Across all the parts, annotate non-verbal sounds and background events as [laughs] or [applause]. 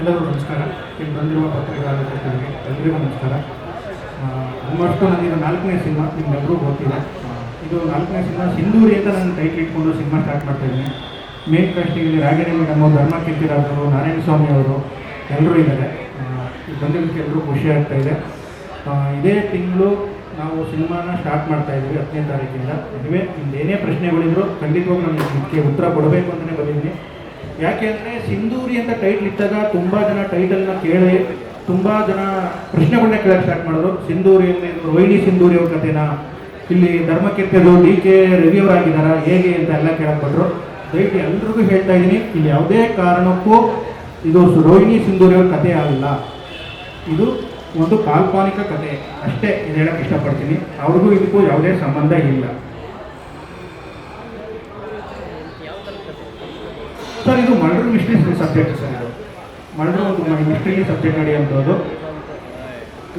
ಎಲ್ಲರಿಗೂ ನಮಸ್ಕಾರ. ಇಲ್ಲಿ ಬಂದಿರುವ ಪತ್ರಿಕಾರರಿಗೆ ಎಲ್ಲರಿಗೂ ನಮಸ್ಕಾರ. ಆಲ್ಮೋಸ್ಟು ನನಗೆ ನಾಲ್ಕನೇ ಸಿನಿಮಾ ನಿಮ್ಮೆಲ್ಲರೂ ಗೊತ್ತಿದೆ. ಇದು ನಾಲ್ಕನೇ ಸಿನಿಮಾ ಸಿಂಧೂರಿ ಅಂತ ನಾನು ಟೈಟ್ಲ್ ಇಟ್ಕೊಂಡು ಸಿನಿಮಾ ಸ್ಟಾರ್ಟ್ ಮಾಡ್ತಾ ಇದ್ದೀನಿ. ಮೇನ್ ಕಾಸ್ಟಿಂಗಲ್ಲಿ ರಾಗಿಣಿ ಮೇಡಮ್ ಧರ್ಮ ಕೀರ್ತಿರಾಜರು ನಾರಾಯಣ ಸ್ವಾಮಿ ಅವರು ಎಲ್ಲರೂ ಇದ್ದಾರೆ. ಬಂದಿದ್ದಕ್ಕೆ ಎಲ್ಲರೂ ಖುಷಿ ಆಗ್ತಾ ಇದೆ. ಇದೇ ತಿಂಗಳು ನಾವು ಸಿನಿಮಾನ ಸ್ಟಾರ್ಟ್ ಮಾಡ್ತಾ ಇದ್ದೀವಿ, ಹತ್ತನೇ ತಾರೀಕಿಂದ. ಇದುವೇ ನಿಮ್ದು ಏನೇ ಪ್ರಶ್ನೆಗಳಿದ್ರು ಖಂಡಿತವಾಗಿ ಇದಕ್ಕೆ ಉತ್ತರ ಕೊಡಬೇಕು ಅಂತಲೇ ಬಂದಿದ್ದೀನಿ. ಯಾಕೆ ಅಂದರೆ ಸಿಂಧೂರಿ ಅಂತ ಟೈಟ್ಲ್ ಇದ್ದಾಗ ತುಂಬ ಜನ ಟೈಟಲ್ನ ಕೇಳಿ, ತುಂಬ ಜನ ಪ್ರಶ್ನೆಗಳನ್ನೇ ಕೇಳಕ್ಕೆ ಸ್ಟಾರ್ಟ್ ಮಾಡಿದ್ರು. ಸಿಂಧೂರಿ ಅಂದ್ರೆ ಇದು ರೋಹಿಣಿ ಸಿಂಧೂರಿ ಅವ್ರ ಕಥೆನಾ? ಇಲ್ಲಿ ಧರ್ಮಕೀರ್ತಿಯದು ಡಿ ಕೆ ರವಿಯವರಾಗಿದ್ದಾರಾ ಹೇಗೆ ಅಂತ ಎಲ್ಲ ಕೇಳಕ್ಬಿಟ್ರು ದಯವಿಟ್ಟು ಎಲ್ರಿಗೂ ಹೇಳ್ತಾ ಇದ್ದೀನಿ, ಇಲ್ಲಿ ಯಾವುದೇ ಕಾರಣಕ್ಕೂ ಇದು ರೋಹಿಣಿ ಸಿಂಧೂರಿ ಅವ್ರ ಕಥೆ ಆಗಿಲ್ಲ ಇದು ಒಂದು ಕಾಲ್ಪನಿಕ ಕಥೆ. ಅಷ್ಟೇ ಇದು ಹೇಳಕ್ಕೆ ಇಷ್ಟಪಡ್ತೀನಿ. ಅವ್ರಿಗೂ ಇದಕ್ಕೂ ಯಾವುದೇ ಸಂಬಂಧ ಇಲ್ಲ. ಸರ್, ಇದು murder mystery subject sir murder ಒಂದು ಮಿಸ್ಟ್ರಿ ಸಬ್ಜೆಕ್ಟ್ ನಡೆಯುವಂಥದ್ದು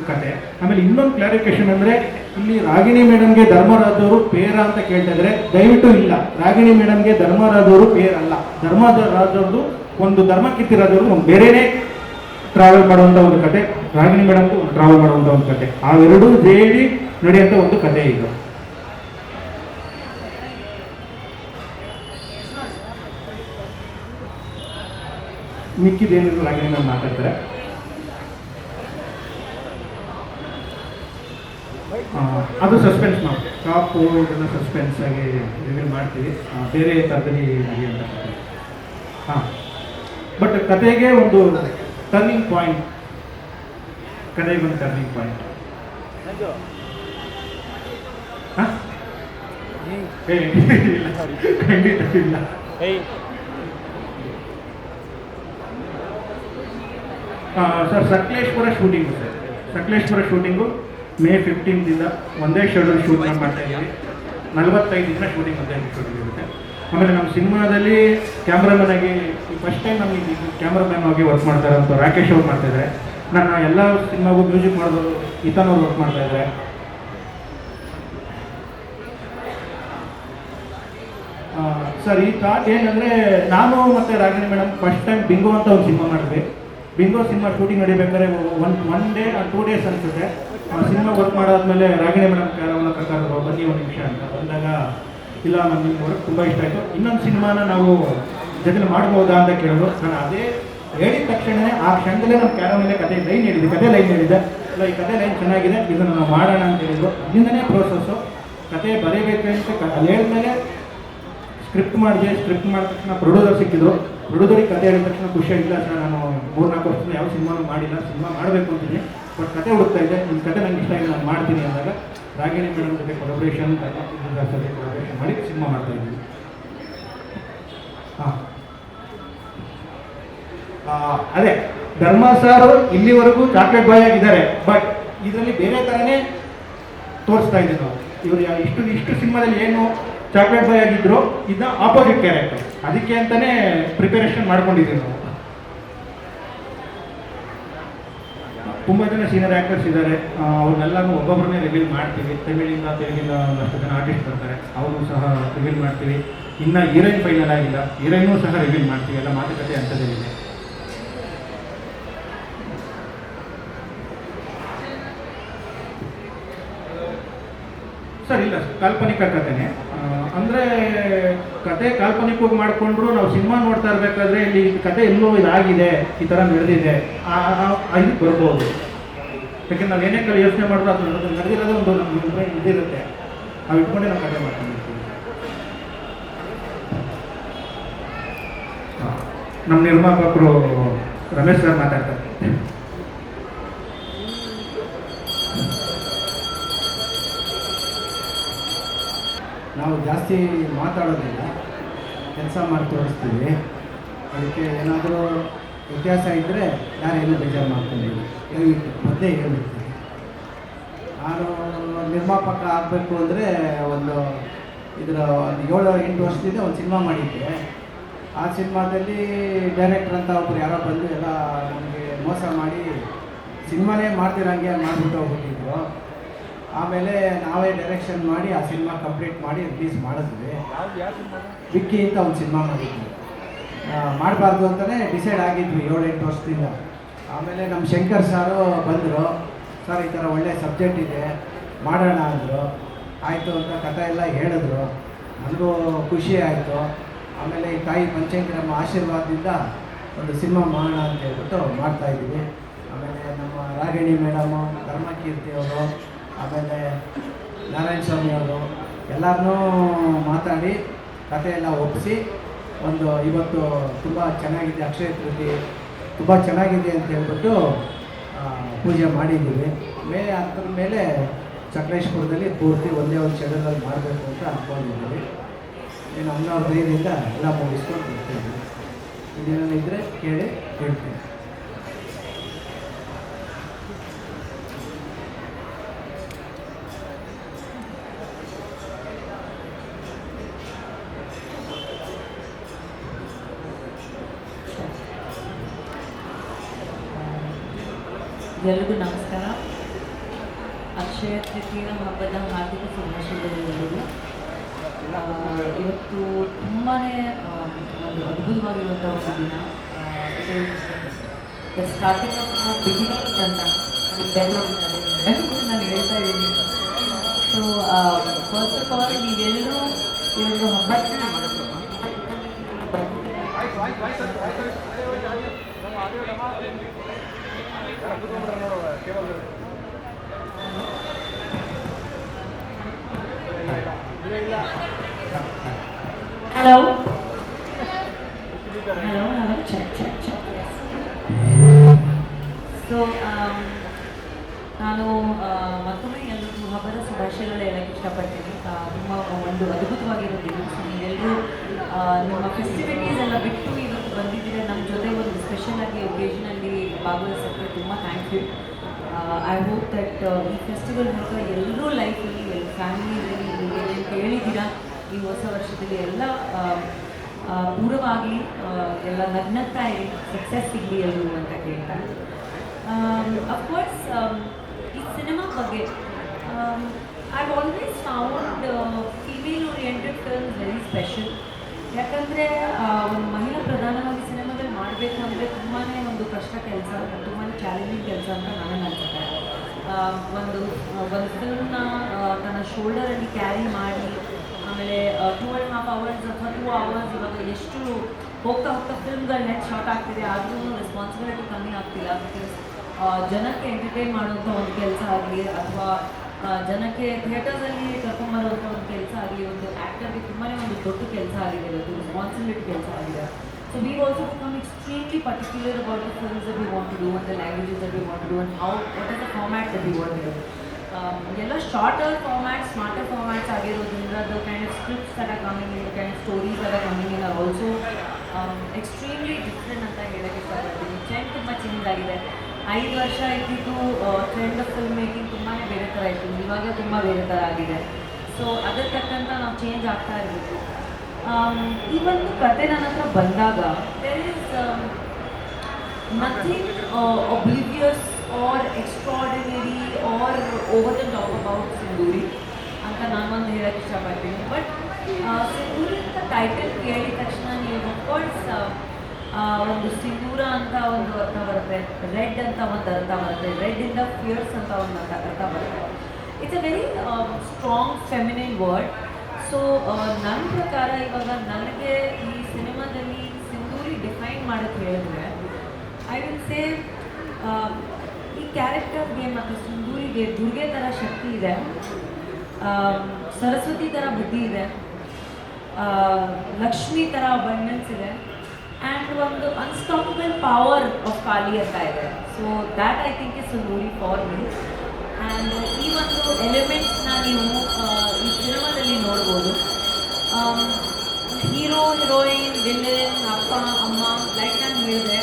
ಕತೆ. ಆಮೇಲೆ ಇನ್ನೊಂದು ಕ್ಲಾರಿಫಿಕೇಶನ್ ಅಂದರೆ, ಇಲ್ಲಿ ರಾಗಿಣಿ ಮೇಡಮ್ಗೆ ಧರ್ಮರಾದವರು ಪೇರ ಅಂತ ಕೇಳ್ತಾ ಇದ್ದಾರೆ ದಯವಿಟ್ಟು ಇಲ್ಲ. ರಾಗಿಣಿ ಮೇಡಮ್ಗೆ ಧರ್ಮರಾದವರು ಪೇರ್ ಅಲ್ಲ. ಧರ್ಮರಾಜ್ ಒಂದು ಧರ್ಮ ಅವ್ರದ್ದು ಒಂದು ಬೇರೆನೇ ಟ್ರಾವೆಲ್ ಮಾಡುವಂಥ ಒಂದು ಕತೆ. ರಾಗಿಣಿ ಮೇಡಮ್ ಟ್ರಾವೆಲ್ ಮಾಡುವಂಥ ಒಂದು ಕತೆ. ಅವೆರಡೂ ಸೇರಿ ನಡೆಯುವಂಥ ಒಂದು ಕತೆ ಇದು. ಮಿಕ್ಕಿದೇನಿದ್ರು ರಾಗಿಣಿ ಮೇಡಮ್ ಮಾತಾಡ್ತಾರೆ. ಅದು ಸಸ್ಪೆನ್ಸ್ ಮಾಡ್ತೀವಿ. ಟಾಪ್ ಇದನ್ನು ಸಸ್ಪೆನ್ಸ್ ಆಗಿ ರಿವೀಲ್ ಮಾಡ್ತೀವಿ. ಬೇರೆ ಥರದಲ್ಲಿ ಅಂತ ಹಾಂ. ಬಟ್ ಕತೆಗೆ ಒಂದು ಟರ್ನಿಂಗ್ ಪಾಯಿಂಟ್ ಕತೆಗೆ ಒಂದು ಟರ್ನಿಂಗ್ ಪಾಯಿಂಟ್. [laughs] ಖಂಡಿತ ಇಲ್ಲ. Sir, Sakaleshwara shooting sir. Sakaleshwara shooting May ಫಿಫ್ಟೀನ್ದಿಂದ ಒಂದೇ ಶೆಡ್ಯೂಲ್ ಶೂಟ್ ಮಾಡ್ತಾ ಇದ್ದೀವಿ. ನಲವತ್ತೈದು ದಿನ ಶೂಟಿಂಗ್ ಒಂದೇ ಶೂಟಿಂಗ್ ಇರುತ್ತೆ. ಆಮೇಲೆ ನಮ್ಮ ಸಿನಿಮಾದಲ್ಲಿ ಕ್ಯಾಮ್ರಾಮನ್ ಆಗಿ ಫಸ್ಟ್ ಟೈಮ್ ನಮಗೆ ಕ್ಯಾಮ್ರಾಮನ್ ಆಗಿ ವರ್ಕ್ ಮಾಡ್ತಾರೆ ಅಂತ ರಾಕೇಶ್ ಅವ್ರು ಮಾಡ್ತಾ ಇದ್ದಾರೆ. ನನ್ನ ಎಲ್ಲ ಸಿನಿಮಾಗೂ ಮ್ಯೂಸಿಕ್ ಮಾಡೋದು ಈತನವ್ರು ವರ್ಕ್ ಮಾಡ್ತಾ ಇದ್ದಾರೆ. ಸರ್, ಈ ಥಾಟ್ ಏನಂದರೆ, ನಾನು ಮತ್ತು Ragini madam first time Bingo ಅಂತ ಒಂದು ಸಿನಿಮಾ ಮಾಡಿದ್ವಿ. Bingo cinema shooting ನಡಿಬೇಕಾದ್ರೆ one one day two days ಅನಿಸುತ್ತೆ. ಸಿನಿಮಾ ವರ್ಕ್ ಮಾಡಾದ್ಮೇಲೆ ರಾಗಿಣಿ ಮೇಡಮ್ ಕ್ಯಾರವನ್ನ ಕರ್ಕೊಂಡು ಬನ್ನಿ ಒಂದು ನಿಮಿಷ ಅಂತ. ಬಂದಾಗ, ಇಲ್ಲ ನಮ್ಮ ನಿಮ್ಮ ವರ್ಕ್ ತುಂಬ ಇಷ್ಟ ಆಯಿತು. ಇನ್ನೊಂದು ಸಿನಿಮಾನ ನಾವು ಜೊತೆಲಿ ಮಾಡ್ಬೋದಾ ಅಂತ ಕೇಳೋದು ನಾನು ಅದೇ ಹೇಳಿದ ತಕ್ಷಣವೇ ಆ ಕ್ಷಣದಲ್ಲೇ ನಮ್ಮ ಕ್ಯಾರವನಲ್ಲೇ ಕತೆ ಲೈನ್ ಹೇಳಿದೆ ಕತೆ ಲೈನ್ ಹೇಳಿದೆ ಇಲ್ಲ, ಈ ಕತೆ ಲೈನ್ ಚೆನ್ನಾಗಿದೆ, ಇದನ್ನು ನಾವು ಮಾಡೋಣ ಅಂತ ಹೇಳಿದ್ರು. ಅಲ್ಲಿಂದನೇ ಪ್ರೋಸೆಸ್ಸು ಕತೆ ಬರೀಬೇಕು ಅಂತ ಅಲ್ಲಿ ಹೇಳಿದ್ಮೇಲೆ ಸ್ಕ್ರಿಪ್ಟ್ ಮಾಡಿದೆ ಸ್ಕ್ರಿಪ್ಟ್ ಮಾಡಿದ ತಕ್ಷಣ ಪ್ರೊಡ್ಯೂಸರ್ ಸಿಕ್ಕಿದ್ರು. ಪ್ರೊಡ್ಯೂಸರಿಗೆ ಕತೆ ಹೇಳಿದ ತಕ್ಷಣ ಖುಷಿ ಆಗಿಲ್ಲ, ಸರ್, ನಾನು ಮೂರ್ನಾಲ್ಕು ವರ್ಷದಿಂದ ಯಾವ ಸಿನಿಮಾನು ಮಾಡಿಲ್ಲ, ಸಿನಿಮಾ ಮಾಡಬೇಕು ಅಂತೀನಿ ಬಟ್ ಕತೆ ಹುಡುಕ್ತಾ ಇದ್ದೆ. ನಿಮ್ಮ ಕತೆ ನಂಗೆ ಇಷ್ಟ ಆಗಿದೆ ನಾನು ಮಾಡ್ತೀನಿ ಅಂದಾಗ ರಾಗಿಣಿ ಮೇಡಮ್ ಜೊತೆ ಕೊಲಬ್ರೇಷನ್ ಜೊತೆ ಕೊಲಬ್ರೇಷನ್ ಮಾಡಿ ಸಿನಿಮಾ ಮಾಡ್ತಾ ಇದ್ದೀನಿ. ಹಾಂ. ಅದೇ, ಧರ್ಮ ಸರ್ ಇಲ್ಲಿವರೆಗೂ ಚಾಕ್ಲೇಟ್ ಬಾಯ್ ಆಗಿದ್ದಾರೆ. ಬಟ್ ಇದರಲ್ಲಿ ಬೇರೆ ಥರನೇ ತೋರಿಸ್ತಾ ಇದ್ದೀವಿ ನಾವು ಇವರು ಇಷ್ಟು ಇಷ್ಟು ಸಿನಿಮಾದಲ್ಲಿ ಏನು ಚಾಕ್ಲೇಟ್ ಬಾಯ್ ಆಗಿದ್ರು ಇದನ್ನ ಆಪೋಸಿಟ್ ಕ್ಯಾರೆಕ್ಟರ್ ಅದಕ್ಕೆ ಅಂತಾನೆ ಪ್ರಿಪರೇಷನ್ ಮಾಡ್ಕೊಂಡಿದ್ದೀವಿ ನಾವು. ತುಂಬ ಜನ ಸೀನಿಯರ್ ಆ್ಯಕ್ಟರ್ಸ್ ಇದ್ದಾರೆ. ಅವ್ರನ್ನೆಲ್ಲನೂ ಒಬ್ಬೊಬ್ಬರನ್ನೇ ರಿವೀಲ್ ಮಾಡ್ತೀವಿ. ತಮಿಳಿಂದ, ತೆಲುಗಿಂದ ಒಂದಷ್ಟು ಜನ ಆರ್ಟಿಸ್ಟ್ ಬರ್ತಾರೆ. ಅವರು ಸಹ ರಿವೀಲ್ ಮಾಡ್ತೀವಿ. ಇನ್ನು ಹೀರೋಯಿನ್ ಫೈನಲ್ ಆಗಿಲ್ಲ. ಹೀರೋಯಿನೂ ಸಹ ರಿವೀಲ್ ಮಾಡ್ತೀವಿ. ಎಲ್ಲ ಮಾತುಕತೆ ಅಂತದಲ್ಲಿದೆ ಸರ್, ಇಲ್ಲ, ಸರ್. ಕಾಲ್ಪನಿಕ ಕಥೆನೇ ಅಂದ್ರೆ ಕತೆ ಕಾಲ್ಪನಿಕವಾಗಿ ಮಾಡಿಕೊಂಡ್ರು ನಾವು ಸಿನಿಮಾ ನೋಡ್ತಾ ಇರಬೇಕಾದ್ರೆ ಇಲ್ಲಿ ಕತೆ ಎಲ್ಲೋ ಇದಾಗಿದೆ, ಈ ಥರ ನಡೆದಿದೆ ಇದು ಬರ್ಬೋದು. ಯಾಕೆಂದ್ರೆ ನಾವು ಏನೇ ಕಡೆ ಯೋಚನೆ ಮಾಡಿದ್ರು ಅದು ನಡೆದು- ನಡೆದಿರೋದೇ ಒಂದು ನಮ್ಗೆ ಇದಿರುತ್ತೆ ನಾವು ಇಟ್ಕೊಂಡೆ ನಾವು ಕತೆ ಮಾಡ್ತೀವಿ. ನಮ್ಮ ನಿರ್ಮಾಪಕರು ರಮೇಶ್ ಸರ್ ಮಾತಾಡ್ತಾರೆ ನಾವು ಜಾಸ್ತಿ ಮಾತಾಡೋದಿಲ್ಲ. ಕೆಲಸ ಮಾಡಿ ತೋರಿಸ್ತೀವಿ. ಅದಕ್ಕೆ ಏನಾದರೂ ವ್ಯತ್ಯಾಸ ಇದ್ದರೆ ಯಾರೇನು ಬೇಜಾರು ಮಾಡ್ಕೊಂಡಿಲ್ಲ ಮತ್ತೆ ಹೇಳ್ಬಿಡ್ತೀನಿ ನಾನು ನಿರ್ಮಾಪಕ ಆಗಬೇಕು ಅಂದರೆ ಒಂದು ಇದರ ಒಂದು ಏಳು, ಎಂಟು ವರ್ಷದಿಂದ ಒಂದು ಸಿನಿಮಾ ಮಾಡಿದ್ದೆ. ಆ ಸಿನಿಮಾದಲ್ಲಿ ಡೈರೆಕ್ಟರ್ ಅಂತ ಒಬ್ರು ಯಾರೋ ಬಂದು ಎಲ್ಲ ನಮಗೆ ಮೋಸ ಮಾಡಿ ಸಿನಿಮಾನೇ ಮಾಡ್ತಿರಂಗೆ ಮಾಡಿಬಿಟ್ಟು ಹೋಗ್ಬಿಟ್ಟಿದ್ರು. ಆಮೇಲೆ ನಾವೇ ಡೈರೆಕ್ಷನ್ ಮಾಡಿ ಆ ಸಿನಿಮಾ ಕಂಪ್ಲೀಟ್ ಮಾಡಿ ರಿಲೀಸ್ ಮಾಡಿದ್ವಿ. ವಿಕ್ಕಿ ಅಂತ ಒಂದು ಸಿನಿಮಾ ಮಾಡಿದ್ವಿ. ಮಾಡಬಾರ್ದು ಅಂತಲೇ ಡಿಸೈಡ್ ಆಗಿದ್ವಿ ಏಳೆಂಟು ವರ್ಷದಿಂದ. ಆಮೇಲೆ ನಮ್ಮ ಶಂಕರ್ ಸಾರು ಬಂದರು. ಸರ್ ಈ ಥರ ಒಳ್ಳೆ ಸಬ್ಜೆಕ್ಟ್ ಇದೆ ಮಾಡೋಣ ಅಂದರು. ಆಯಿತು ಅಂತ ಕಥೆ ಎಲ್ಲ ಹೇಳಿದ್ರು. ನನಗೂ ಖುಷಿ ಆಯಿತು. ಆಮೇಲೆ ಈ ತಾಯಿ ಪಂಚಂಕರಮ್ಮ ಆಶೀರ್ವಾದದಿಂದ ಒಂದು ಸಿನಿಮಾ ಮಾಡೋಣ ಅಂತ ಹೇಳ್ಬಿಟ್ಟು ಮಾಡ್ತಾಯಿದ್ವಿ ಆಮೇಲೆ ನಮ್ಮ ರಾಗಿಣಿ ಮೇಡಮು ಧರ್ಮಕೀರ್ತಿ ಅವರು ಆಮೇಲೆ ನಾರಾಯಣ ಸ್ವಾಮಿ ಅವರು ಎಲ್ಲರನ್ನೂ ಮಾತಾಡಿ, ಕಥೆಯೆಲ್ಲ ಒಪ್ಪಿಸಿ ಒಂದು ಇವತ್ತು ತುಂಬ ಚೆನ್ನಾಗಿದೆ, ಅಕ್ಷಯ ತೃತಿ ತುಂಬ ಚೆನ್ನಾಗಿದೆ ಅಂತ ಹೇಳ್ಬಿಟ್ಟು ಪೂಜೆ ಮಾಡಿದ್ದೀವಿ. ಮೇಲೆ ಅದ್ರ ಮೇಲೆ ಚಕ್ರೇಶ್ಪುರದಲ್ಲಿ ಪೂರ್ತಿ ಒಂದೇ ಒಂದು ಶೆಡ್ಯೂಲಲ್ಲಿ ಮಾಡಬೇಕು ಅಂತ ಅಂದ್ಕೊಂಡಿದ್ದೀವಿ ಏನು ಅಮ್ಮನವ್ರ ಧೈರ್ಯದಿಂದ ಎಲ್ಲ ಮುಗಿಸ್ಕೊಂಡು ಬರ್ತೀವಿ. ಕೇಳಿ, ಹೇಳ್ತೀನಿ. ಎಲ್ರಿಗೂ ನಮಸ್ಕಾರ. ಅಕ್ಷಯ ತೃತೀಯ ಹಬ್ಬದ ಹಾರ್ದಿಕ ಶುಭಾಶಯಗಳು ಇವತ್ತು ತುಂಬಾ ಒಂದು ಅದ್ಭುತವಾಗಿರುವಂಥ ಒಂದು ದಿನ. ದ ಸ್ಟಾರ್ಟಿಂಗ್ ಆಫ್ ಬಿಗಿನಿಂಗ್ ಅಂತ ನಾನು ಹೇಳ್ತಾ ಇದ್ದೀನಿ. ಸೊ ಫಸ್ಟ್ ಆಫ್ ಆಲ್ ನೀವೆಲ್ಲರೂ ಈ ಒಂದು ಹಬ್ಬಕ್ಕೆ hello hello hello check check check so um, ನಾನು ಆ, ಮತ್ತೊಮ್ಮೆ ಎಲ್ಲರಿಗೂ ಹಬ್ಬದ ಶುಭಾಶಯಗಳು ಹೇಳಕ್ಕೆ ಇಷ್ಟಪಡ್ತೀನಿ. ತುಂಬ ಒಂದು ಅದ್ಭುತವಾಗಿರೋ ಎಲ್ಲರೂ ನೀವೆಲ್ಲರೂ ನಿಮ್ಮ ಫೆಸ್ಟಿವಿಟೀಸ್ ಎಲ್ಲ ಬಿಟ್ಟು ಇವತ್ತು ಬಂದಿದ್ದೀರಾ? ನಮ್ಮ ಜೊತೆ ಒಂದು ಸ್ಪೆಷಲ್ ಆಗಿ ಒಕೇಶನಲ್ಲಿ ಭಾಗವಹಿಸೋಕ್ಕೆ ತುಂಬ thank you I hope that ಈ ಫೆಸ್ಟಿವಲ್ ಮೂಲಕ ಎಲ್ಲರೂ ಲೈಫಲ್ಲಿ ಫ್ಯಾಮಿಲಿಯಲ್ಲಿ ಏನೇನು ಕೇಳಿದ್ದೀರಾ? ಈ ಹೊಸ ವರ್ಷದಲ್ಲಿ ಎಲ್ಲ ಪೂರ್ವವಾಗಿ ಎಲ್ಲ ನಗ್ನಗ್ತಾ ಇರಿ ಸಕ್ಸಸ್ ಸಿಗಲಿ ಎಲ್ಲರೂ ಅಂತ ಕೇಳ್ತಾರೆ ಅಫ್ಕೋರ್ಸ್ ಈ ಸಿನಿಮಾ ಬಗ್ಗೆ I always found female oriented film very special ಯಾಕಂದರೆ ಒಂದು ಮಹಿಳಾ ಪ್ರಧಾನವಾಗಿ ಸಿನಿಮಾದಲ್ಲಿ ಮಾಡಬೇಕು ಅಂದರೆ ತುಂಬಾ ಒಂದು ಕಷ್ಟ ಕೆಲಸ ತುಂಬಾ ಚಾಲೆಂಜಿಂಗ್ ಕೆಲಸ ಅಂತ ನನಗೆ ಅನ್ಸುತ್ತೆ. ಒಂದು ಒಂದು ಫಿಲ್ಮ್ನ ತನ್ನ ಶೋಲ್ಡರಲ್ಲಿ ಕ್ಯಾರಿ ಮಾಡಿ ಆಮೇಲೆ ಟೂ ಆ್ಯಂಡ್ ಹಾಫ್ ಅವರ್ಸ್ ಅಥವಾ ಟೂ ಅವರ್ಸ್ ಇವಾಗ ಎಷ್ಟು ಹೋಗ್ತಾ ಹೋಗ್ತಾ ಫಿಲ್ಮ್ಗಳು ನೆಟ್ ಶಾರ್ಟ್ ಆಗ್ತಿದೆ, ಆದ್ರೂ ರೆಸ್ಪಾನ್ಸಿಬಿಲಿಟಿ ಕಮ್ಮಿ ಆಗ್ತಿಲ್ಲ ಬಿಕಾಸ್ ಜನಕ್ಕೆ ಎಂಟರ್ಟೈನ್ ಮಾಡುವಂಥ ಒಂದು ಕೆಲಸ ಆಗಲಿ ಅಥವಾ ಜನಕ್ಕೆ ಥಿಯೇಟರ್ಸಲ್ಲಿ ಕರ್ಕೊಂಬರುವಂಥ ಒಂದು ಕೆಲಸ ಆಗಲಿ, ಒಂದು ಆ್ಯಕ್ಟರ್ಗೆ ತುಂಬಾ ಒಂದು ದೊಡ್ಡ ಕೆಲಸ ಆಗಿದೆ ಅದು ರೆಸ್ಪಾನ್ಸಿಬಿಲಿಟಿ ಕೆಲಸ ಆಗಿದೆ. So we also become extremely particular about the films we want to do and the languages we want to do and how what how the format the want to we Um, ಎಲ್ಲ shorter format smarter formats ಆಗಿರೋದ್ರಿಂದ the kind of scripts ಎಲ್ಲ coming in kind stories ಎಲ್ಲ coming in are also extremely um, different ಅಂತ ಹೇಳೋಕ್ಕೆ ಇಷ್ಟಪಡ್ತೀನಿ. Trend ತುಂಬ change ಆಗಿದೆ. ಐದು ವರ್ಷ ಇದ್ದಿದ್ದು ಟ್ರೆಂಡ್ ಆಫ್ ಫಿಲ್ಮ್ ಮೇಕಿಂಗ್ ತುಂಬಾ ಬೇರೆ ಥರ ಇತ್ತು. ಇವಾಗ ತುಂಬ ಬೇರೆ ಥರ ಆಗಿದೆ. ಸೊ ಅದಕ್ಕೆ ತಕ್ಕಂತ ನಾವು ಚೇಂಜ್ ಆಗ್ತಾ ಇರಬೇಕು. ಈ ಒಂದು ಕತೆ ನನ್ನ ಹತ್ರ ಬಂದಾಗ there is nothing oblivious or extraordinary or over the top about Sindhoori ಅಂತ ನಾನೊಂದು ಹೇಳಕ್ಕೆ ಇಷ್ಟಪಡ್ತೀನಿ. ಬಟ್ ಸಿಂಧೂರಿ ಅಂತ ಟೈಟಲ್ ಕೇಳಿದ ತಕ್ಷಣ ನೀವು ಅಫ್ಕೋರ್ಸ್ ಒಂದು ಸಿಂಧೂರ ಅಂತ ಒಂದು ಅರ್ಥ ಬರುತ್ತೆ. ರೆಡ್ ಅಂತ ಒಂದು ಅರ್ಥ ಬರುತ್ತೆ. ರೆಡ್ ಇಂದ ಫಿಯರ್ಸ್ ಅಂತ ಒಂದು ಅರ್ಥ ಬರುತ್ತೆ. It's a very strong feminine word so ನನ್ನ ಪ್ರಕಾರ ಇವಾಗ ನನಗೆ ಈ ಸಿನಿಮಾದಲ್ಲಿ ಸಿಂಧೂರಿ ಡಿಫೈನ್ ಮಾಡೋಕ್ಕೆ ಹೇಳಿದ್ರೆ ಐ ವಿಲ್ ಸೇ ಕ್ಯಾರೆಕ್ಟರ್ಗೆ ಮತ್ತು ಸಿಂಧೂರಿಗೆ ದುರ್ಗೆ ಥರ ಶಕ್ತಿ ಇದೆ. ಸರಸ್ವತಿ ಥರ ಬುದ್ಧಿ ಇದೆ. ಲಕ್ಷ್ಮಿ ಥರ ಅಬಂಡೆನ್ಸ್ ಇದೆ. ಆ್ಯಂಡ್ ಒಂದು ಅನ್ಸ್ಟಾಪಬಲ್ ಪವರ್ ಆಫ್ ಕಾಲಿ ಅಂತ ಇದೆ. So that I think is movie for me and ಈ ಒಂದು ಎಲಿಮೆಂಟ್ಸ್ನ ನೀವು ಈ ಸಿನಿಮಾದಲ್ಲಿ ನೋಡ್ಬೋದು. ಹೀರೋ ಹೀರೋಯಿನ್ ವಿಲನ್ ಅಪ್ಪ, ಅಮ್ಮ ಲೈಕ್ ನಾನು ಹೇಳಿದೆ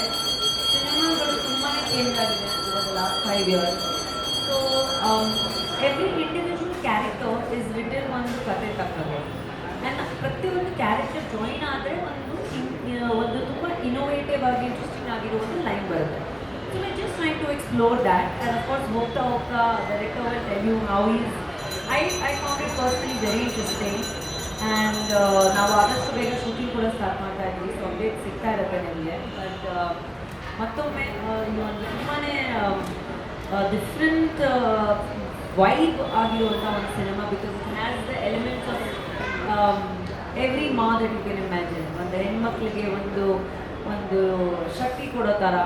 ಸಿನಿಮಾಗಳು ತುಂಬಾ ಚೇಂಜ್ ಆಗಿದೆ ಇವಾಗ last um, every so every is written ಒಂದು ಕತೆ ತಕ್ಕಂಗೆ ಆ್ಯಂಡ್ ಪ್ರತಿಯೊಂದು ಕ್ಯಾರೆಕ್ಟರ್ ಜಾಯಿನ್ ಆದರೆ ಒಂದು ಒಂದು ತುಂಬ ಇನೋವೇಟಿವ್ ಆಗಿ ಇಂಟ್ರೆಸ್ಟಿಂಗ್ ಆಗಿರೋ ಒಂದು ಲೈನ್ ಬರುತ್ತೆ. So I just try to explore that and of course ಹೋಗ್ತಾ ಹೋಗ್ತಾ director will tell you how is I I found it personally very interesting and ನಾವು ಆದಷ್ಟು ಬೇಗ ಶೂಟಿಂಗ್ ಕೂಡ ಸ್ಟಾರ್ಟ್ ಮಾಡ್ತಾ ಇದ್ವಿ ಸೊ ಅಪ್ಡೇಟ್ ಸಿಗ್ತಾ ಇರುತ್ತೆ ನಿಮಗೆ. ಬಟ್ ಮತ್ತೊಮ್ಮೆ ಇದು ಒಂದು ತುಂಬಾ ಡಿಫ್ರೆಂಟ್ ವೈಬ್ ಆಗಿರುವಂಥ ಒಂದು cinema because it has the elements of every ma that you can imagine ಒಂದು ಹೆಣ್ಮಕ್ಳಿಗೆ ಒಂದು ಒಂದು ಶಕ್ತಿ ಕೊಡೋ ಥರ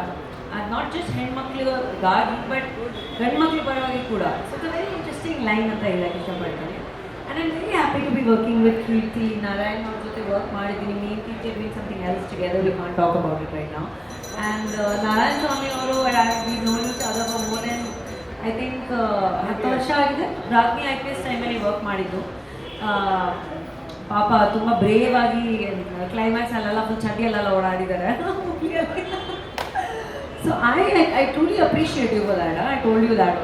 ಆ್ಯಂಡ್ ನಾಟ್ ಜಸ್ಟ್ ಹೆಣ್ಮಕ್ಳಿಗಾಗಿ ಬಟ್ ಗಂಡ್ಮಕ್ಳ ಪರವಾಗಿ ಕೂಡ. So it's very interesting line ಅಂತ ಹೇಳಕ್ಕೆ ಇಷ್ಟಪಡ್ತೀನಿ. And I'm very happy to be working with Keerthi Narayan ಅವ್ರ ಜೊತೆ ವರ್ಕ್ ಮಾಡಿದ್ದೀನಿ. Man Keerthi mean something else together we can talk about it right ನಾವು ಆ್ಯಂಡ್ ನಾರಾಯಣ ಸ್ವಾಮಿ ಅವರು I have be known I think ಹತ್ತು ವರ್ಷ ಆಗಿದೆ. ರಾತ್ರಿ ಐ ಪಿ ಎಸ್ ಟೈಮಲ್ಲಿ ವರ್ಕ್ ಮಾಡಿದ್ದು. ಪಾಪ ತುಂಬ ಬ್ರೇವ್ ಆಗಿ ಕ್ಲೈಮ್ಯಾಕ್ಸ್ ಅಲ್ಲೆಲ್ಲ ಫುಲ್ ಚಡ್ಡಿಯಲ್ಲೆಲ್ಲ ಓಡಾಡಿದ್ದಾರೆ. So I I truly appreciate you that I told you that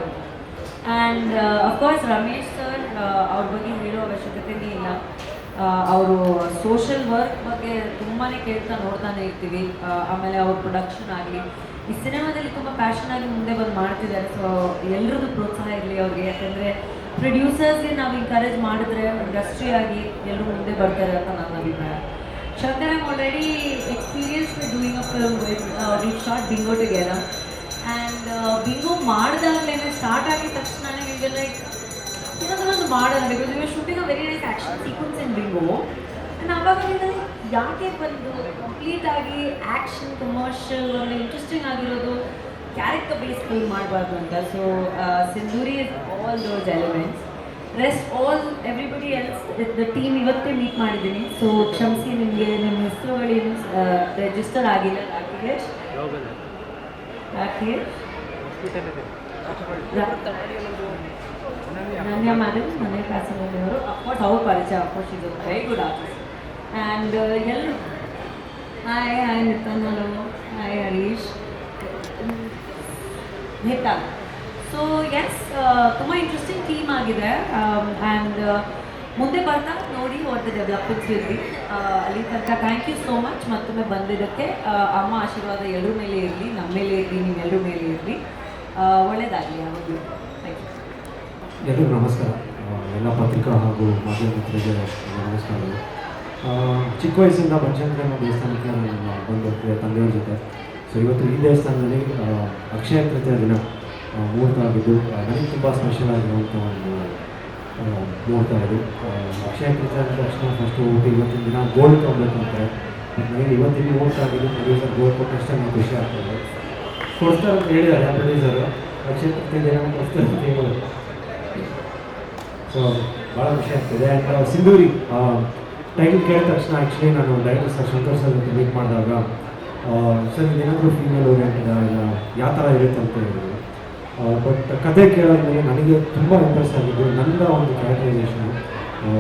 and of course Ramesh sir ಅವ್ರ ಬಗ್ಗೆ ಹೇಳೋ ಅವಶ್ಯಕತೆನೇ ಇಲ್ಲ. ಅವರು ಸೋಷಲ್ ವರ್ಕ್ ಬಗ್ಗೆ ತುಂಬಾ ಕೇಳ್ತಾ ನೋಡ್ತಾನೆ ಇರ್ತೀವಿ. ಆಮೇಲೆ ಅವ್ರ ಪ್ರೊಡಕ್ಷನ್ ಆಗಲಿ ಈ ಸಿನಿಮಾದಲ್ಲಿ ತುಂಬ ಪ್ಯಾಷನ್ ಆಗಿ ಮುಂದೆ ಬಂದು ಮಾಡ್ತಿದ್ದಾರೆ. ಸೊ ಎಲ್ರಿಗೂ ಪ್ರೋತ್ಸಾಹ ಇರಲಿ ಅವ್ರಿಗೆ. ಯಾಕಂದರೆ ಪ್ರೊಡ್ಯೂಸರ್ಸ್ಗೆ ನಾವು encourage ಮಾಡಿದ್ರೆ ಇಂಡಸ್ಟ್ರಿ ಆಗಿ ಎಲ್ಲರೂ ಮುಂದೆ ಬರ್ತಾರೆ ಅಂತ ನನ್ನ ಅಭಿಪ್ರಾಯ. Shankar I'm already experience doing a film with we shot Bingo together and Bingo ಮಾಡಿದಾಗಲೇ start ಆಗಿದ ತಕ್ಷಣನೇ ನಿಮಗೆ ಲೈಕ್ ಏನಾದರೂ ಒಂದು ಮಾಡೋಣ because you shooting very nice action sequence in Bingo and ಆವಾಗ ಯಾಕೆ ಬಂದು ಕಂಪ್ಲೀಟ್ ಆಗಿ ಆ್ಯಕ್ಷನ್ ಕಮರ್ಷಿಯಲ್ ಒಂದು ಇಂಟ್ರೆಸ್ಟಿಂಗ್ ಆಗಿರೋದು ಕ್ಯಾರೆಕ್ಟರ್ ಬೇಸ್ ಫಿಲ್ಮ್ ಮಾಡಬಾರ್ದು ಅಂತ. So Sindhoori is all those elements rest all everybody else the team ಇವತ್ತೇ ಮೀಟ್ ಮಾಡಿದ್ದೀನಿ. ಸೊ ಕ್ಷಮಿಸಿ ನಿಮಗೆ, ನಿಮ್ಮ ಹೆಸರುಗಳೇನು ರಿಜಿಸ್ಟರ್ ಆಗಿಲ್ಲ, ರಾಕೇಶ್? ರಾಕೇಶ್? ಮ್ಯಾಡಮ್ ಮನೆ ಅವರು ಅಫ್ಕೋರ್ಸ್ ಅವ್ರ ಪರಿಚಯ ಅಫ್ಕೋರ್ಸ್ ಇದು ವೆರಿ ಗುಡ್ ಆರ್ಟಿಸ್ಟ್ ಆ್ಯಂಡ್ ಎಲ್ಲರೂ hi hi Nithin hello hi Harish Nithin so yes ತುಂಬ ಇಂಟ್ರೆಸ್ಟಿಂಗ್ ಟೀಮ್ ಆಗಿದೆ. ಆ್ಯಂಡ್ ಮುಂದೆ ಬರ್ತಾ ನೋಡಿ ವಾಟ್ ದ ಡೆವಲಪ್ಮೆಂಟ್ಸ್ ಇರಲಿ ಅಲ್ಲಿ ತನಕ ಥ್ಯಾಂಕ್ ಯು ಸೋ ಮಚ್ ಮತ್ತೊಮ್ಮೆ ಬಂದಿದ್ದಕ್ಕೆ ಅಮ್ಮ ಆಶೀರ್ವಾದ ಎಲ್ಲರ ಮೇಲೆ ಇರಲಿ, ನಮ್ಮ ಮೇಲೆ ಇರಲಿ ನಿಮ್ಮೆಲ್ಲರ ಮೇಲೆ ಇರಲಿ. ಒಳ್ಳೆಯದಾಗಲಿ ಯಾವಾಗಲೂ ಥ್ಯಾಂಕ್ ಯು ಎಲ್ಲರಿಗೂ ನಮಸ್ಕಾರ. ಎಲ್ಲ ಪತ್ರಿಕಾ ಹಾಗೂ ಮಾಧ್ಯಮ ಮಿತ್ರರಿಗೆ ನಮಸ್ಕಾರಗಳು ಚಿಕ್ಕ ವಯಸ್ಸಿಂದ ಪಂಚಾಂಗ್ರಮ ದೇವಸ್ಥಾನಕ್ಕೆ ನಾನು ಬಂದು ತಂದೆಯವ್ರ ಜೊತೆ. ಸೊ ಇವತ್ತು ಈ ದೇವಸ್ಥಾನದಲ್ಲಿ ಆ, ಅಕ್ಷಯ ತೃತೀಯ ದಿನ ಆ, ಮುಹೂರ್ತ ಆಗಿದ್ದು ಆ, ನನಗೆ ತುಂಬ ಸ್ಪೆಷಲ್ ಆಗಿರುವಂಥ ಒಂದು ಆ, ಮುಹೂರ್ತ ಇದು ಅಕ್ಷಯ ತೃತೀಯ ಅಂದ ತಕ್ಷಣ ಫಸ್ಟು ಹೋಗಿ ಇವತ್ತಿನ ದಿನ ಗೋಲ್ಡ್ ತೊಗೊಬೇಕು ಅಂತಾರೆ ಬಟ್ ನನಗೆ ಇವತ್ತಿನ ಮುಹೂರ್ತ ಆಗಿದ್ದು ಪ್ರೊಡ್ಯೂಸರ್ ಗೋಲ್ಡ್ ಕೊಟ್ಟಷ್ಟು ನನಗೆ ಖುಷಿ ಆಗ್ತದೆ. ಕೊಡ್ತಾರೆ ಅಂತ ಹೇಳಿದ್ದಾರೆ ಪ್ರೊಡ್ಯೂಸರು ಅಕ್ಷಯ ತೃತೀಯ ದಿನ ಕೊಡ್ತಾರೆ ಸೊ ಭಾಳ ಖುಷಿ ಆಗ್ತಿದೆ. ಆ್ಯಂಡ್ ಸಿಂಧೂರಿ ಟೈಟಲ್ ಕೇಳಿದ ತಕ್ಷಣ ಆ್ಯಕ್ಚುಲಿ ನಾನು ಡೈರೆಕ್ಟರ್ ಸರ್ ಶಂಕರ್ ಸರ್ ಜೊತೆ ಮೀಟ್ ಮಾಡಿದಾಗ ಸರ್, ಇದೇನಾದರೂ ಫೀಮೇಲ್ ಓರಿಯಂಟೆಡ್ ಯಾವ ಥರ ಇರುತ್ತೆ ಅಂತ ಹೇಳಿದ್ರು. ಬಟ್ ಕತೆ ಕೇಳೋದ್ಮೇಲೆ ನನಗೆ ತುಂಬ ಇಂಟ್ರೆಸ್ಟ್ ಆಗಿದ್ದು ನನ್ನ ಒಂದು ಕ್ಯಾರೆಕ್ಟರೈಸೇಷನ್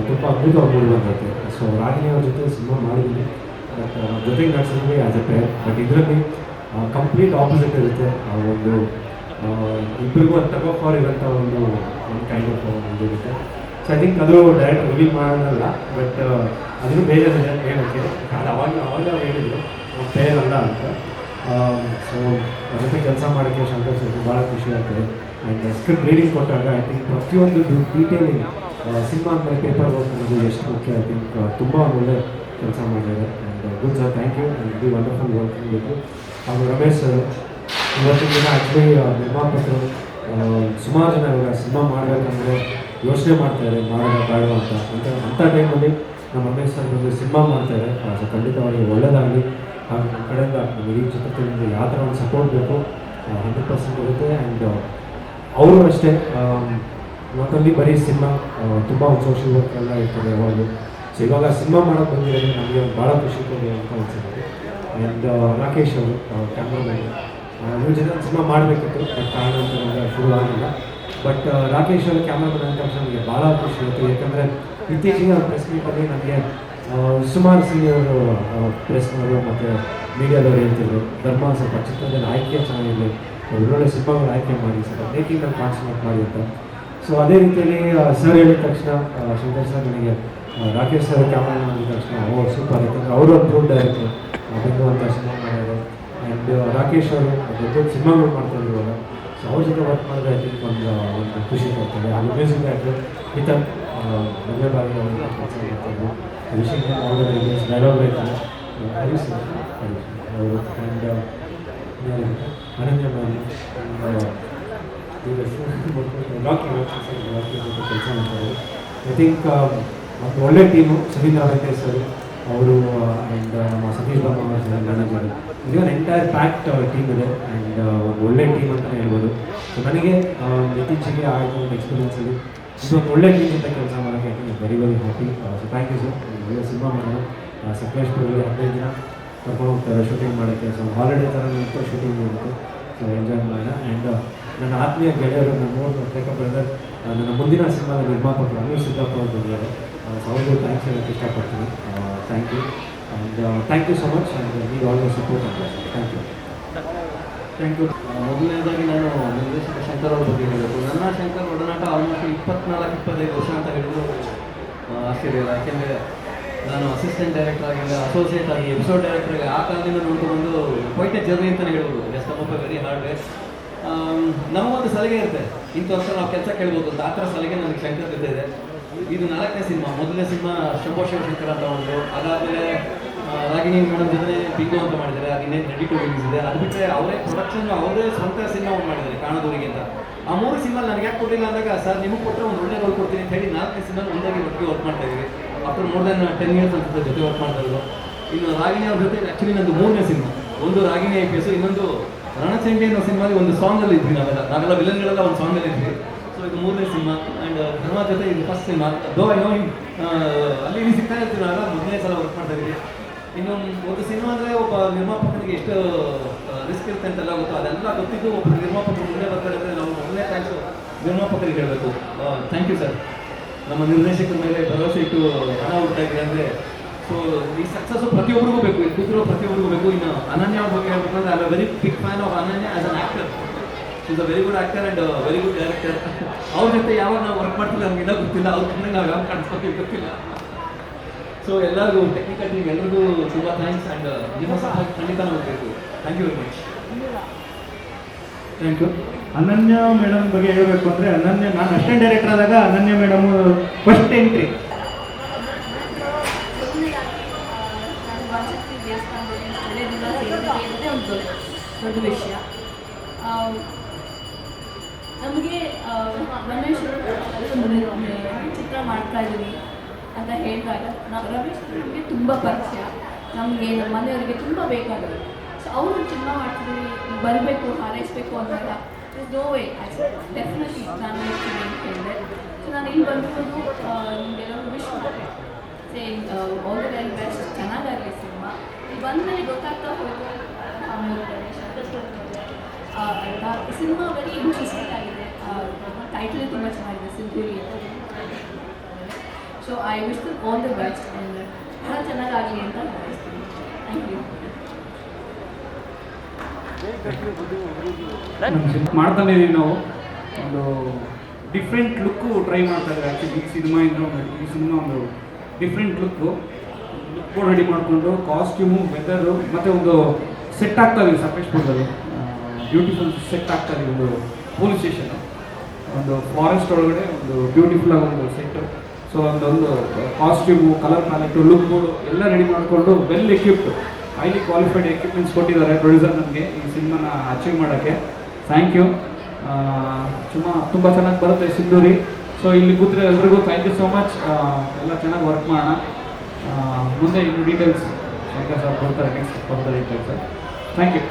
ತುಂಬ ಅದ್ಭುತವಾಗಿ ಮೂಡಿ ಬಂದೈತೆ. ಸೊ ರಾಗಿಣಿ ಅವ್ರ ಜೊತೆ ಸಿನಿಮಾ ಮಾಡಿದ್ದೀನಿ. ಬಟ್ ಜೊತೆಗೆ ನಡ್ಸಿದ್ವಿ ಆ್ಯಸ್ ಎ ಪೇರ್ ಬಟ್ ಇದರಲ್ಲಿ ಕಂಪ್ಲೀಟ್ ಆಪೋಸಿಟ್ ಇರುತ್ತೆ. ಆ, ಒಂದು ಇಬ್ಬರಿಗೂ ಅಂತ ಫಾರ್ ಇರೋಂಥ ಒಂದು ಒಂದು ಇರುತ್ತೆ ಐ ಥಿಂಕ್ ಅದು ಡೈರೆಕ್ಟ್ ರಿವೀಲ್ ಮಾಡೋಲ್ಲ ಬಟ್ ಅದನ್ನು ಬೇರೆ ಹೇಳೋಕ್ಕೆ ಅದು ಅವಾಗ ಅವಾಗ ಹೇಳಿದ್ರು ಪೇರ್ ಅಲ್ಲ ಅಂತ. ಸೊ ಜೊತೆ ಕೆಲಸ ಮಾಡೋಕ್ಕೆ ಶಂಕರ್ ಸ್ವಲ್ಪ ಭಾಳ ಖುಷಿ ಆಗ್ತದೆ. ಆ್ಯಂಡ್ ಸ್ಕ್ರಿಪ್ಟ್ ರೀಡಿಂಗ್ ಕೊಟ್ಟಾಗ ಐ ಥಿಂಕ್ ಪ್ರತಿಯೊಂದು ಡೀಟೇಲಿಂಗ್ ಸಿನಿಮಾ ಅಂದರೆ ಪೇಪರ್ ವರ್ಕ್ ಅನ್ನೋದು ಎಷ್ಟು ಮುಖ್ಯ ಐ ಥಿಂಕ್ ತುಂಬ ಒಳ್ಳೆ ಕೆಲಸ ಮಾಡಿದ್ದಾರೆ. And good sir thank you and be wonderful working with ಹಾಗೂ ರಮೇಶ್ ಸರ್ ಇವತ್ತಿನ ದಿನ ಆ್ಯಕ್ಚುಲಿ ನಿರ್ಮಾಪಕರು ಆ, ಸುಮಾರು ಜನ ಇವಾಗ ಸಿನಿಮಾ ಮಾಡಬೇಕಂದ್ರೆ ಯೋಚನೆ ಮಾಡ್ತಾರೆ ಮಾಡೋಣ ಬೇಡ ಅಂತ. ಅಂತ ಅಂಥ ಟೈಮಲ್ಲಿ ನಮ್ಮ ರಮೇಶ್ ಸರ್ ಬಂದು ಸಿನಿಮಾ ಮಾಡ್ತಾರೆ ಸೊ ಖಂಡಿತವಾಗಿ ಒಳ್ಳೆಯದಾಗಲಿ ಹಾಗೂ ನಮ್ಮ ಕಡೆಯಿಂದ ನಮ್ಮ ಇಡೀ ಚಿತ್ರತಂಡಕ್ಕೆ ಯಾವ ಥರ ಒಂದು ಸಪೋರ್ಟ್ ಬೇಕು ಹಂಡ್ರೆಡ್ ಪರ್ಸೆಂಟ್ ಇರುತ್ತೆ ಆ್ಯಂಡ್ ಅವರು ಅಷ್ಟೇ ನಾಟ್ ಬರೀ ಸಿನಿಮಾ ತುಂಬ ಒಂದು ಸೋಷಿಯಲ್ ವರ್ಕ್ ಎಲ್ಲ ಇರ್ತದೆ ಯಾವಾಗಲೂ. ಸೊ ಇವಾಗ ಸಿನಿಮಾ ಮಾಡೋಕ್ಕೆ ಬಂದಿರೋದು ನಮಗೆ ಭಾಳ ಖುಷಿ ಕೊಡಿ ಅಂತ ಅನಿಸುತ್ತೆ. ಆ್ಯಂಡ್ ರಾಕೇಶ್ ಅವರು ಕ್ಯಾಮ್ರಾಮನ್ ಇವ್ರ ಜೊತೆ ಸಿನಿಮಾ ಮಾಡಬೇಕಿತ್ತು. ಅಂತ ಕಾರಣಾಂತರದಿಂದ ಶುರು ಆಗಿಲ್ಲ. ಬಟ್ ರಾಕೇಶ್ ಅವರು ಅಂತ ತಕ್ಷಣ ನನಗೆ ಭಾಳ ಖುಷಿ ಆಯಿತು. ಯಾಕಂದರೆ ಇತ್ತೀಚಿನ ಪ್ರೆಸ್ ಮೀಟಲ್ಲಿ ನನಗೆ ಸುಮಾರು ಸೀನಿಯರ್ ಪ್ರೆಸ್ನವರು ಮತ್ತು ಮೀಡಿಯಾದವರು ಹೇಳ್ತಿದ್ರು. ಧರ್ಮ ಸ್ವಲ್ಪ ಚಿತ್ರದಲ್ಲಿ ಆಯ್ಕೆ ಚೆನ್ನಾಗಿರಲಿ ಒಳ್ಳೊಳ್ಳೆ ಸಿನಿಮಾಗಳು ಆಯ್ಕೆ ಮಾಡಿ ಸ್ವಲ್ಪ ಮೇಕಿಂಗಲ್ಲಿ ಪಾರ್ಟಿಸಿಪೇಟ್ ಮಾಡಿ ಅಂತ. ಸೊ ಅದೇ ರೀತಿಯಲ್ಲಿ ಸರ್ ಹೇಳಿದ ತಕ್ಷಣ ಶಂಕರ್ ಸರ್ ನನಗೆ ರಾಕೇಶ್ ಸರ್ ಕ್ಯಾಮ್ರಾ ಮಾಡಿದ ತಕ್ಷಣ, ಓ ಸೂಪರ್ ಯಾಕಂದರೆ ಅವರು ಪ್ರೂವ್ ಡೈರೆಕ್ಟರ್ ಅದನ್ನು ಅಂತ ಸಿನಿಮಾ ಮಾಡೋರು ಆ್ಯಂಡ್ ರಾಕೇಶ್ ಅವರು ದೊಡ್ಡ ಸಿನಿಮಾಗಳು ಮಾಡ್ತಾಯಿದ್ರು ಇವಾಗ ಅವ್ರ ಜೊತೆ ವರ್ಕ್ ಮಾಡಿದ್ರೆ ಐ ತಿಂಕ್ ಒಂದು ಒಂದು ಖುಷಿ ಕೊಡ್ತಾರೆ ಅದು ಮ್ಯೂಸಿಕ್ ಡೈರೆಕ್ಟರ್ ಈ ಮೊದಲನೇ ಬಾರಿ ಅವರು ಕೆಲಸ ಡೈಲಾಗ್ ಹರೀಶ್ ಅವರು ಆ್ಯಂಡ್ ಕೆಲಸ ಮಾಡ್ತಾರೆ. ಐ ಥಿಂಕ್ ಒಂದು ಒಳ್ಳೆ ಟೀಮು ಸುಧೀಂದ್ರ ವೆಂಕಟೇಶ್ ಸರ್. ಅವರು ಆ್ಯಂಡ್ ನಮ್ಮ ಸತೀಶ್ ಬಾಬು ಅವರು ಇದು ಎಂಟೈರ್ ಪ್ಯಾಕ್ಟ್ ಟೀಮ್ ಇದೆ ಆ್ಯಂಡ್ ಒಂದು ಒಳ್ಳೆ ಟೀಮ್ ಅಂತಲೇ ಹೇಳ್ಬೋದು. ಸೊ ನನಗೆ ಇತ್ತೀಚೆಗೆ ಆಯಿತು ಒಂದು ಇದು ಒಂದು ಒಳ್ಳೆ ಟೀಮ್ ಅಂತ ಕೆಲಸ ಮಾಡೋಕ್ಕೆ very very happy so thank you sir ಒಳ್ಳೆ ಸಿನಿಮಾ ಮಾಡೋಣ ಸಕಲೇಶ್ಪುರಲ್ಲಿ ಹದಿನೈದು ದಿನ ಕರ್ಕೊಂಡು ಹೋಗ್ತಾರೆ ಶೂಟಿಂಗ್ ಮಾಡೋಕ್ಕೆ. ಸೊ ಹಾಲಿಡೇ ಥರ ಇತ್ತು ಶೂಟಿಂಗ್ ಇತ್ತು ಸೊ ಎಂಜಾಯ್ ಮಾಡೋಣ. ಆ್ಯಂಡ್ ನನ್ನ ಆತ್ಮೀಯ ಗೆಳೆಯರು, ನನ್ನ ಮೂರು ಟೇಕಪ್ ಬ್ರದರ್ ನನ್ನ ಮುಂದಿನ ಸಿನಿಮಾದ ನಿರ್ಮಾಪಕರು ಅನಿಲ್ ಸಿದ್ದಪ್ಪ ಅವರು ಬಂದಿದ್ದಾರೆ. ಸೊ ಥ್ಯಾಂಕ್ಸ್ ಹೇಳೋಕ್ಕೆ ಇಷ್ಟಪಡ್ತೀನಿ thank you and thank you so much and all support ಅಂತ ಥ್ಯಾಂಕ್ ಯು ಥ್ಯಾಂಕ್ ಯು ಮೊದಲನೇದಾಗಿ ನಾನು ನಿರ್ದೇಶಕ ಶಂಕರ್ ಅವ್ರ ಬಗ್ಗೆ ಹೇಳಬೇಕು. ನನ್ನ ಶಂಕರ್ ಒಡನಾಟ ಆಲ್ಮೋಸ್ಟ್ ಇಪ್ಪತ್ನಾಲ್ಕು, ಇಪ್ಪತ್ತೈದು ವರ್ಷ ಅಂತ ಹೇಳಿದ್ರು ಆಶ್ಚರ್ಯ ಇಲ್ಲ ಯಾಕೆಂದರೆ ನಾನು ಅಸಿಸ್ಟೆಂಟ್ ಡೈರೆಕ್ಟರ್ ಆಗಿಲ್ಲ ಅಸೋಸಿಯೇಟ್ ಆಗಿ ಎಪಿಸೋಡ್ ಡೈರೆಕ್ಟರ್ ಆಗಿ ಆ ಕಾಲದಿಂದ ನೋಡ್ಕೊಂಡು ಕ್ವೈಟ್ ಎ ಜರ್ನಿ ಅಂತಲೇ ಹೇಳ್ಬೋದು. ಎಸ್ ನಮ್ಮ ವೆರಿ ಹಾರ್ಡ್ ವೇ ನಮಗೊಂದು ಸಲಿಗೆ ಇರುತ್ತೆ. ಇಂಥ ವರ್ಷ ನಾವು ಕೆಲಸ ಕೇಳ್ಬೋದು ಅಂತ. ಆ ಥರ ಸಲಿಗೆ ನನಗೆ ಶಂಕರ್ ಜೊತೆ ಇದೆ ನಾಲ್ಕನೇ ಸಿನಿಮಾ ಮೊದಲನೇ ಸಿನಿಮಾ ಶಂಭೋ ಶಿವಶಂಕರ್ ಅಂತ ಒಂದು. ಅದಾದಮೇಲೆ ಆ, ರಾಗಿಣಿ ಮೇಡಮ್ ಜೊತೆ ಪಿಂಗೋ ಅಂತ ಮಾಡಿದ್ದಾರೆ. ಇನ್ನೇನು ರೆಡಿ ಟು ರಿಲೀಸ್ ಇದೆ. ಅದು ಬಿಟ್ಟರೆ ಅವರೇ ಪ್ರೊಡಕ್ಷನ್ ಅವರೇ ಸ್ವಂತ ಸಿನಿಮಾ ಒಂದು ಮಾಡಿದ್ದಾರೆ ಕಾಣದವರಿಗೆ ಅಂತ. ಆ ಮೂರು ಸಿನಿಮಾ ನನಗೆ ಯಾಕೆ ಕೊಡಲಿಲ್ಲ ಅಂದಾಗ ಸರ್ ನಿಮಗೆ ಕೊಟ್ಟರೆ ಒಂದು ಒಳ್ಳೆ ರೋಲ್ ಕೊಡ್ತೀನಿ ಅಂತ ಹೇಳಿ ನಾಲ್ಕನೇ ಸಿನಿಮಾ ಒಂದಾಗಿ ಒಟ್ಟಿಗೆ ವರ್ಕ್ ಮಾಡ್ತಾ ಇದ್ದೀವಿ. After more than ten years ಅಂತ ಜೊತೆ ವರ್ಕ್ ಮಾಡ್ತಾ ಇನ್ನು ರಾಗಿಣಿ ಅವ್ರ ಜೊತೆ ಆ್ಯಕ್ಚುಲಿ ನಂದು ಮೂರನೇ ಸಿನಿಮಾ. ಒಂದು ರಾಗಿಣಿ ಐ ಪಿ ಎಸ್ ಇನ್ನೊಂದು ರಣಚಂಡಿ ಅನ್ನೋ ಸಿನಿಮಾದಲ್ಲಿ ಒಂದು ಸಾಂಗಲ್ಲಿ ಇದ್ವಿ ನಾವೆಲ್ಲ. ನಾವೆಲ್ಲ ವಿಲನ್ಗಳೆಲ್ಲ ಒಂದು ಸಾಂಗಲ್ಲಿ ಇದ್ವಿ ಸೊ ಇದು ಮೂರನೇ ಸಿನಿಮಾ. ಆ್ಯಂಡ್ ಧರ್ಮ ಜೊತೆ ಇದು first cinema though I know ಅಲ್ಲಿ ಇಲ್ಲಿ ಸಿಗ್ತಾ ಇರ್ತೀನಿ ಮೊದಲನೇ ಸಲ ವರ್ಕ್ ಮಾಡ್ತಾ ಇದ್ದೀವಿ. ಇನ್ನು ಒಂದು ಸಿನಿಮಾ ಅಂದರೆ ಒಬ್ಬ ನಿರ್ಮಾಪಕನಿಗೆ ಎಷ್ಟು ರಿಸ್ಕ್ ಇರುತ್ತೆ ಅಂತೆಲ್ಲ ಗೊತ್ತು? ಅದೆಲ್ಲ ಗೊತ್ತಿದ್ದು ಒಬ್ಬ ನಿರ್ಮಾಪಕರು ಮುಂದೆ ಬರ್ತಾರೆ ಅಂದರೆ ನಾವು ಮೊದಲನೇ ಥ್ಯಾಂಕ್ಸು ನಿರ್ಮಾಪಕರಿಗೆ ಹೇಳಬೇಕು. ಥ್ಯಾಂಕ್ ಯು ಸರ್ ನಮ್ಮ ನಿರ್ದೇಶಕರ ಮೇಲೆ ಭರವಸೆ ಇಟ್ಟು ಹಣ ಹುಡ್ತಾ ಇದ್ದೀವಿ ಅಂದರೆ ಸೊ ಈ ಸಕ್ಸಸ್ ಪ್ರತಿಯೊಬ್ಬರಿಗೂ ಬೇಕು. ಇಲ್ಲಿ ಕೂತಿರೋ ಪ್ರತಿಯೊಬ್ಬರಿಗೂ ಬೇಕು. ಇನ್ನು ಅನನ್ಯ ಬಗ್ಗೆ ಹೇಳ್ಬೇಕಂದ್ರೆ I very big fan of Ananya as an actor is a very good actor and very good director ಅವ್ರ ಜೊತೆ ಯಾವಾಗ ನಾವು ವರ್ಕ್ ಮಾಡ್ತೀವಿ ನಮ್ಗೆ ಇನ್ನೂ ಗೊತ್ತಿಲ್ಲ. ಅವ್ರ ಕಣ್ಣು ನಾವು ಯಾವಾಗ ಕಾಣಿಸ್ಕೊತೀವಿ ಗೊತ್ತಿಲ್ಲ. ಸೊ ಎಲ್ಲರಿಗೂ ಟೆಕ್ನಿಕಲ್ ಟೀಮ್ ಎಲ್ಲರಿಗೂ ತುಂಬ ಥ್ಯಾಂಕ್ಸ್ ಆ್ಯಂಡ್ ನಿಮ್ಮ ಸಹ ಖಂಡಿತ ನಮಗೆ ಬೇಕು thank you very much thank you Ananya madam ಬಗ್ಗೆ ಹೇಳಬೇಕು ಅಂದರೆ ಅನನ್ಯ ನಾನು ಅಸಿಸ್ಟೆಂಟ್ ಡೈರೆಕ್ಟರ್ ಆದಾಗ ಅನನ್ಯ ಮೇಡಮ್ ಫಸ್ಟ್ ಎಂಟ್ರಿ ಒಂದು ವಿಷಯ ಆ, ನಮಗೆ ಆ, ರಮೇಶ್ ಒಂದು ಚಿತ್ರ ಮಾಡ್ತಾ ಇದ್ದೀವಿ ಅಂತ ಹೇಳಿದಾಗ ನಾವು ರಮೇಶ್ ನಮಗೆ ತುಂಬ ಪರಿಚಯ. ನಮಗೆ ನಮ್ಮ ಮನೆಯವರಿಗೆ ತುಂಬ ಬೇಕಾಗುತ್ತೆ ಸೊ ಅವರು ಸಿನಿಮಾ ಮಾಡ್ತಿದ್ದೀವಿ ಬರಬೇಕು, ಹಾರೈಸಬೇಕು ಅಂದಾಗ ಇಸ್ ನೋ ವೇ ಡೆಫಿನೆಟ್ಲಿ ನಾನು ಹೇಳ್ತೀನಿ ಅಂತ ಹೇಳಿದೆ. ಸೊ ನಾನು ಇಲ್ಲಿ ಬಂದಿರೋದು ನಿಮಗೆಲ್ಲರೂ ವಿಶ್ ಮಾಡಿದೆ say all the very best ಚೆನ್ನಾಗಾಗಲಿ cinema. ಇಲ್ಲಿ ಬಂದಮೇಲೆ ಗೊತ್ತಾಗ್ತಾ ಹೋಯಿತು. ಸಿನಿಮಾ ವೆರಿ ಇಂಟ್ರೆಸ್ಟಿಂಗ್ ಆಗಿದೆ. ಟೈಟಲ್ ತುಂಬ ಚೆನ್ನಾಗಿದೆ. Sindhuri so I wish to all the best and ಭಾಳ ಚೆನ್ನಾಗಾಗಲಿ ಅಂತ ಮಾಡ್ತಾನೆ ಇದೀವಿ ನಾವು. ಒಂದು ಡಿಫ್ರೆಂಟ್ ಲುಕ್ಕು ಟ್ರೈ ಮಾಡ್ತಾ ಇದ್ದಾರೆ. ಆ್ಯಕ್ಚುಲಿ ಈ ಸಿನಿಮಾ ಇಂದ ಈ ಸಿನಿಮಾ ಒಂದು ಡಿಫ್ರೆಂಟ್ ಲುಕ್ಕು ಲುಕ್ಕು ರೆಡಿ ಮಾಡಿಕೊಂಡು ಕಾಸ್ಟ್ಯೂಮು ವೆದರು ಮತ್ತು ಒಂದು ಸೆಟ್ ಆಗ್ತಾ ಇದೆ ಸಕಲೇಶ್ಪುರದಲ್ಲಿ ಬ್ಯೂಟಿಫುಲ್ ಸೆಟ್ ಆಗ್ತಾ ಇದೆ ಒಂದು ಪೊಲೀಸ್ ಸ್ಟೇಷನ್ ಒಂದು ಫಾರೆಸ್ಟ್ ಒಳಗಡೆ ಒಂದು ಬ್ಯೂಟಿಫುಲ್ ಆಗಿ ಒಂದು ಸೆಟ್ ಸೊ ಒಂದೊಂದು ಕಾಸ್ಟ್ಯೂಮು ಕಲರ್ ಪ್ಯಾಲೆಟು ಲುಕ್ಗಳು ಎಲ್ಲ ರೆಡಿ ಮಾಡಿಕೊಂಡು well equipped highly qualified equipments ಕೊಟ್ಟಿದ್ದಾರೆ ಪ್ರೊಡ್ಯೂಸರ್ ನಮಗೆ ಈ ಸಿನಿಮಾನ ಅಚೀವ್ ಮಾಡೋಕ್ಕೆ. ಥ್ಯಾಂಕ್ ಯು ಸುಮ್ಮ ತುಂಬ ಚೆನ್ನಾಗಿ ಬರುತ್ತೆ ಸಿಂಧೂರಿ. ಸೊ ಇಲ್ಲಿ ಕೂತ್ರೆ ಎಲ್ರಿಗೂ ಥ್ಯಾಂಕ್ ಯು ಸೋ ಮಚ್ ಎಲ್ಲ ಚೆನ್ನಾಗಿ ವರ್ಕ್ ಮಾಡೋಣ. ಮುಂದೆ ಇನ್ನು ಡೀಟೇಲ್ಸ್ ಶಂಕರ್ ಸರ್ ಕೊಡ್ತಾರೆ ನೆಕ್ಸ್ಟ್ ಕೊಡ್ತಾರೆ ಡೀಟೇಲ್ಸ್ ಥ್ಯಾಂಕ್ ಯು